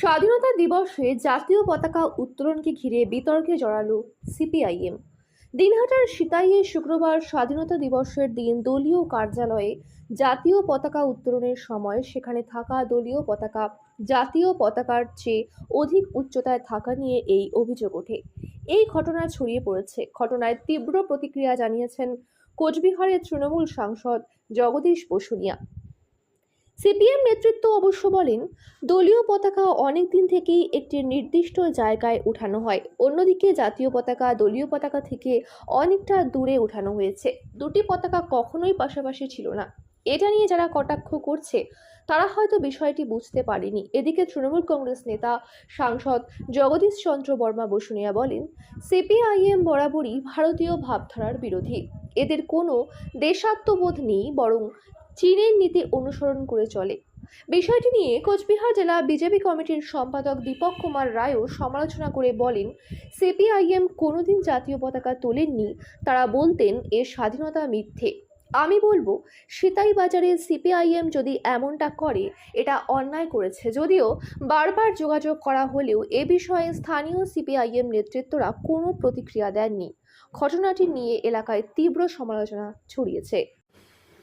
স্বাধীনতা দিবসে জাতীয় পতাকা উত্তোলনকে ঘিরে বিতর্কে জড়ালো সিপিআইএম। দিনহাটার সিতাইয়ে শুক্রবার স্বাধীনতা দিবসের দিন দলীয় কার্যালয়ে জাতীয় পতাকা উত্তোলনের সময় সেখানে থাকা দলীয় পতাকা, জাতীয় পতাকার চেয়ে অধিক উচ্চতায় থাকা নিয়ে এই অভিযোগ ওঠে। এই ঘটনা ছড়িয়ে পড়েছে। ঘটনায় তীব্র প্রতিক্রিয়া জানিয়েছেন কোচবিহারের তৃণমূল সাংসদ জগদীশ বসুনিয়া। সিপিএম নেতৃত্ব অবশ্য বলেন, দলীয় পতাকা অনেক দিন থেকেই একটি নির্দিষ্ট জায়গায় উঠানো হয়। অন্যদিকে জাতীয় পতাকা দলীয় পতাকা থেকে অনেকটা দূরে উঠানো হয়েছে। দুটি পতাকা কখনোই পাশাপাশি ছিল না। এটা নিয়ে যারা কটাক্ষ করছে, তারা হয়তো বিষয়টি বুঝতে পারেনি। এদিকে তৃণমূল কংগ্রেস নেতা সাংসদ জগদীশ চন্দ্র বর্মা বসুনিয়া বলেন, সিপিআইএম বরাবরই ভারতীয় ভাবধারার বিরোধী। এদের কোনো দেশাত্মবোধ নেই, বরং চীনের নীতি অনুসরণ করে চলে। বিষয়টি নিয়ে কোচবিহার জেলা বিজেপি কমিটির সম্পাদক দীপক কুমার রায়ও সমালোচনা করে বলেন, সিপিআইএম কোনোদিন জাতীয় পতাকা তোলেননি। তারা বলতেন, এর স্বাধীনতা মিথ্যে। আমি বলব সিতাই বাজারে সিপিআইএম যদি এমনটা করে, এটা অন্যায় করেছে। যদিও বারবার যোগাযোগ করা হলেও এ বিষয়ে স্থানীয় সিপিআইএম নেতৃত্বরা কোনো প্রতিক্রিয়া দেননি। ঘটনাটি নিয়ে এলাকায় তীব্র সমালোচনা ছড়িয়েছে।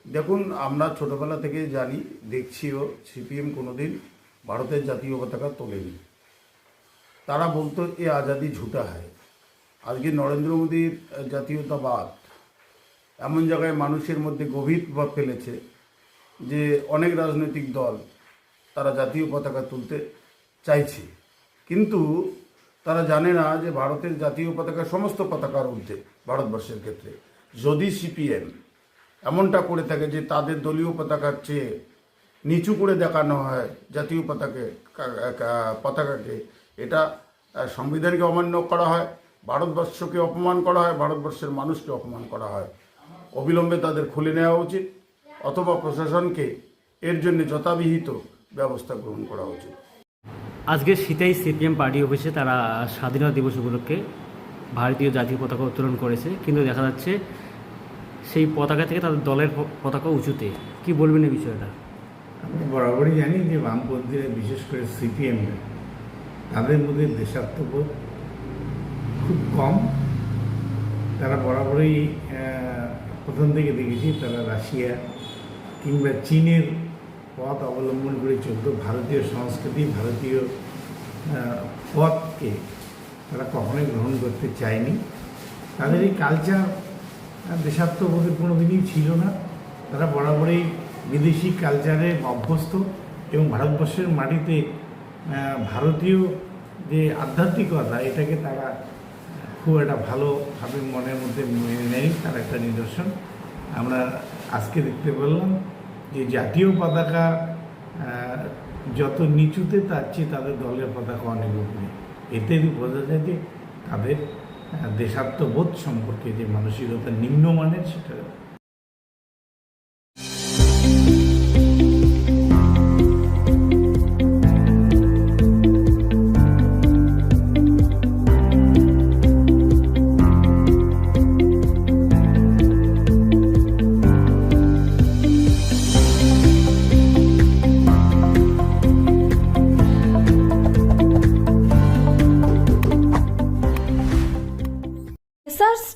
দেখুন, আমরা ছোটবেলা থেকে জানি, দেখছিও, সিপিএম কোনোদিন ভারতের জাতীয় পতাকা তোলেনি। তারা বলতো, এ আজাদি ঝুটা হয়। আজকে নরেন্দ্র মোদীর জাতীয়তাবাদ এমন জায়গায় মানুষের মধ্যে গভীর প্রভাব ফেলেছে যে অনেক রাজনৈতিক দল তারা জাতীয় পতাকা তুলতে চাইছে। কিন্তু তারা জানে না যে ভারতের জাতীয় পতাকা সমস্ত পতাকার ঊর্ধ্বে ভারতবর্ষের ক্ষেত্রে। যদি সিপিএম এমনটা করে থাকে যে তাদের দলীয় পতাকার চেয়ে নিচু করে দেখানো হয় জাতীয় পতাকে পতাকাকে। এটা সংবিধানকে অমান্য করা হয়, ভারতবর্ষকে অপমান করা হয়, ভারতবর্ষের মানুষকে অপমান করা হয়। অবিলম্বে তাদের খুলে নেওয়া উচিত, অথবা প্রশাসনকে এর জন্য যথাবিহিত ব্যবস্থা গ্রহণ করা উচিত। আজকে সিতাই সিপিএম পার্টি অফিসে তারা স্বাধীনতা দিবস উপলক্ষে ভারতীয় জাতীয় পতাকা উত্তোলন করেছে, কিন্তু দেখা যাচ্ছে সেই পতাকা থেকে তাদের দলের পতাকা উঁচুতে। কি বলবেন এই বিষয়টা? আমরা বরাবরই জানি যে বামপন্থীরা, বিশেষ করে সিপিএম, তাদের মধ্যে দেশাত্মবোধ খুব কম। তারা বরাবরই প্রথম থেকে দেখেছি, তারা রাশিয়া কিংবা চীনের পথ অবলম্বন করে চলতো ভারতীয় সংস্কৃতি, ভারতীয় পথকে তারা কখনোই গ্রহণ করতে চায়নি। তাদের এই কালচার দেশাত্মবোধের কোনো দিনই ছিল না। তারা বরাবরই বিদেশি কালচারে অভ্যস্ত এবং ভারতবর্ষের মাটিতে ভারতীয় যে আধ্যাত্মিকতা, এটাকে তারা খুব একটা ভালোভাবে মনের মধ্যে মেনে নেয় তার একটা নিদর্শন। আমরা আজকে দেখতে পেলাম যে জাতীয় পতাকা যত নিচুতে তার চেয়ে তাদের দলের পতাকা অনেক উপরে। এতে বোঝা যায় যে তাদের দেশাত্মবোধ সম্পর্কে যে মানসিকতা নিম্নমানের সেটা